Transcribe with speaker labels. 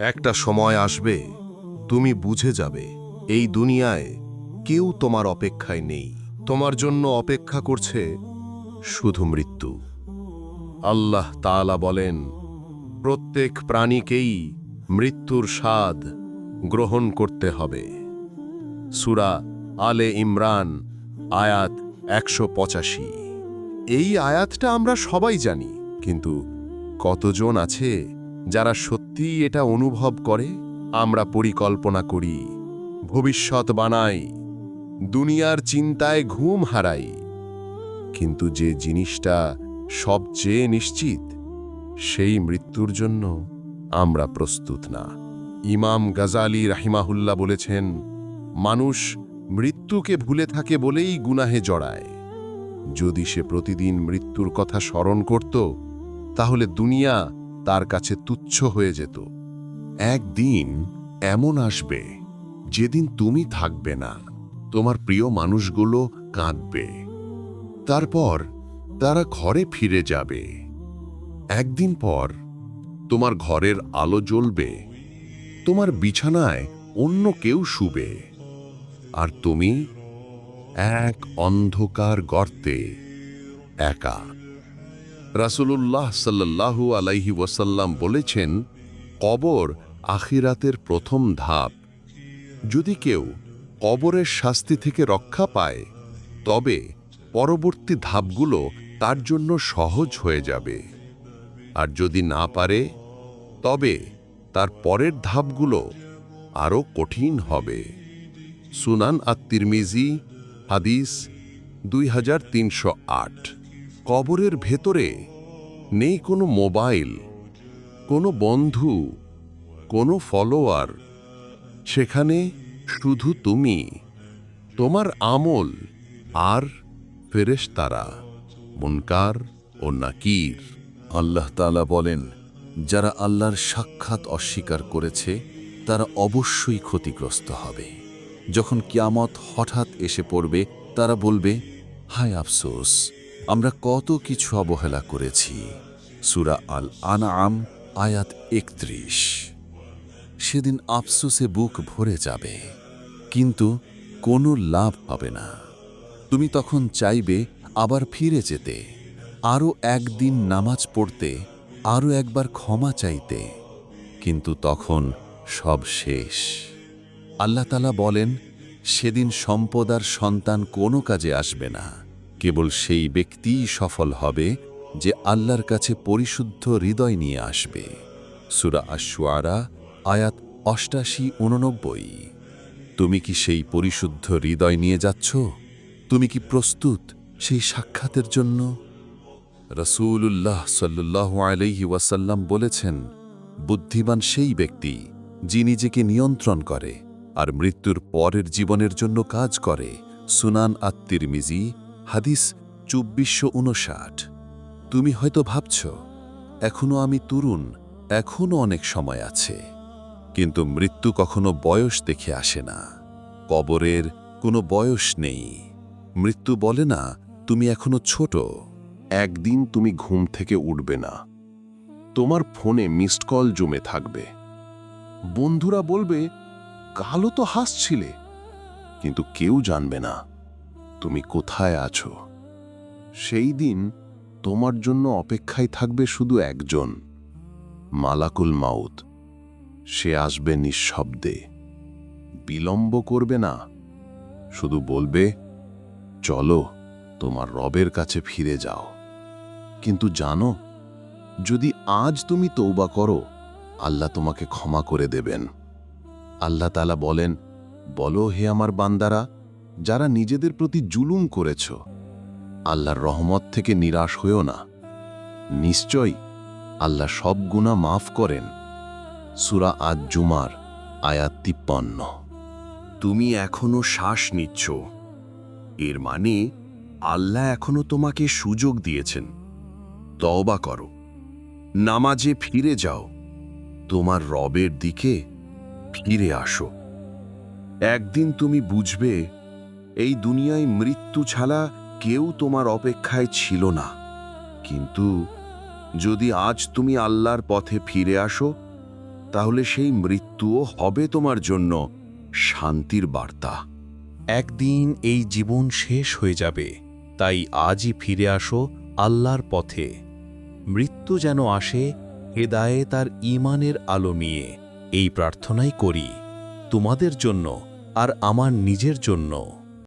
Speaker 1: একটা সময় আসবে, তুমি বুঝে যাবে, এই দুনিয়ায় কেউ তোমার অপেক্ষায় নেই। তোমার জন্য অপেক্ষা করছে শুধু মৃত্যু। আল্লাহ তাআলা বলেন, প্রত্যেক প্রাণীকেই মৃত্যুর স্বাদ গ্রহণ করতে হবে। সুরা আলে ইমরান, আয়াত একশো পঁচাশি। এই আয়াতটা আমরা সবাই জানি, কিন্তু কতজন আছে যারা সত্যিই এটা অনুভব করে, আমরা পরিকল্পনা করি। ভবিষ্যৎ বানাই। দুনিয়ার চিন্তায় ঘুম হারাই। কিন্তু যে জিনিসটা সবচেয়ে নিশ্চিত, সেই মৃত্যুর জন্য আমরা প্রস্তুত না। ইমাম গাজালি রাহিমাহুল্লাহ বলেছেন, মানুষ মৃত্যুকে ভুলে থাকে বলেই গুনাহে জড়ায়। যদি সে প্রতিদিন মৃত্যুর কথা স্মরণ করত, তাহলে দুনিয়া তার কাছে তুচ্ছ হয়ে যেত।
Speaker 2: একদিন এমন আসবে, যেদিন তুমি থাকবে না, তোমার প্রিয় মানুষগুলো কাঁদবে। তারপর তারা ঘরে ফিরে যাবে। একদিন পর তোমার ঘরের আলো জ্বলবে, তোমার বিছানায় অন্য কেউ শুবে, আর তুমি এক অন্ধকার গর্তে একা। রাসূলুল্লাহ সাল্লাল্লাহু আলাইহি ওয়াসাল্লাম বলেছেন, কবর আখিরাতের প্রথম ধাপ। যদি কেউ কবরের শাস্তি থেকে রক্ষা পায়, তবে পরবর্তী ধাপগুলো তার জন্য সহজ হয়ে যাবে। আর যদি না পারে, তবে তার পরের ধাপগুলো আরও কঠিন হবে। সুনান আত্মিরমিজি হাদিস দুই হাজার তিনশো আট। কবরের ভেতরে নেই কোনো মোবাইল, কোনো বন্ধু, কোনো ফলোয়ার। সেখানে শুধু তুমি, তোমার আমল আর ফেরেশতারা, মুনকার ও নাকির।
Speaker 3: আল্লাহ তাআলা বলেন, যারা আল্লাহর সাক্ষাৎ অস্বীকার করেছে, তারা অবশ্যই ক্ষতিগ্রস্ত হবে। যখন কিয়ামত হঠাৎ এসে পড়বে, তারা বলবে, হায় আফসোস। আমরা কত কিছু অবহেলা করেছি। সুরা আল আনআম আয়াত একত্রিশ। সেদিন আফসোসে বুক ভরে যাবে, কিন্তু কোনো লাভ হবে না। তুমি তখন চাইবে আবার ফিরে যেতে, আরও একদিন নামাজ পড়তে, আরও একবার ক্ষমা চাইতে, কিন্তু তখন সব শেষ। আল্লাহ তালা বলেন, সেদিন সম্পদ আর সন্তান কোনো কাজে আসবে না। কেবল সেই ব্যক্তিই সফল হবে যে আল্লাহর কাছে পরিশুদ্ধ হৃদয় নিয়ে আসবে। সুরা আশুয়ারা আয়াত অষ্টাশি উননব্বই তুমি কি সেই পরিশুদ্ধ হৃদয় নিয়ে যাচ্ছ? তুমি কি প্রস্তুত সেই সাক্ষাতের জন্য? রসূলুল্লাহ সাল্লাহ আলহি ওয়াসাল্লাম বলেছেন, বুদ্ধিমান সেই ব্যক্তি যিনি নিজেকে নিয়ন্ত্রণ করে আর মৃত্যুর পরের জীবনের জন্য কাজ করে। সুনান আত্মির মিজি হাদিস চব্বিশশো উনষাট তুমি হয়তো ভাবছ, এখনও আমি তরুণ, এখনও অনেক সময় আছে। কিন্তু মৃত্যু কখনো বয়স দেখে আসে না। কবরের কোনো বয়স নেই। মৃত্যু বলে না, তুমি এখনও ছোট।
Speaker 2: একদিন তুমি ঘুম থেকে উঠবে না। তোমার ফোনে মিসড কল জমে থাকবে। বন্ধুরা বলবে কালো তো হাসছিলে। কিন্তু কেউ জানবে না। তুমি কোথায় আছো? সেই দিন তোমার জন্য অপেক্ষায় থাকবে শুধু একজন, মালাকুল মাউত। সে আসবে নিঃশব্দে। বিলম্ব করবে না। শুধু বলবে, চলো, তোমার রবের কাছে ফিরে যাও। কিন্তু জানো, যদি আজ তুমি তৌবা করো, আল্লাহ তোমাকে ক্ষমা করে দেবেন। আল্লাহ তালা বলেন, বলো হে আমার বান্দারা যারা নিজেদের প্রতি জুলুম করেছ। আল্লাহর রহমত থেকে নিরাশ হয়েও না। নিশ্চয় আল্লাহ সব গুণা মাফ করেন। সুরা আজ জুমার আয়াত তিপ্পান্ন।
Speaker 4: তুমি এখনও শ্বাস নিচ্ছ। এর মানে আল্লাহ এখনও তোমাকে সুযোগ দিয়েছেন। তওবা করো। নামাজে ফিরে যাও। তোমার রবের দিকে ফিরে আসো। একদিন তুমি বুঝবে এই দুনিয়ায় মৃত্যু ছাড়া কেউ তোমার অপেক্ষায় ছিল না। কিন্তু যদি আজ তুমি আল্লাহর পথে ফিরে আসো, তাহলে সেই মৃত্যুও হবে তোমার জন্য শান্তির বার্তা।
Speaker 5: একদিন এই জীবন শেষ হয়ে যাবে, তাই আজই ফিরে আসো আল্লাহর পথে। মৃত্যু যেন আসে হেদায়ে তার ইমানের আলো নিয়ে। এই প্রার্থনাই করি, তোমাদের জন্য আর আমার নিজের জন্য।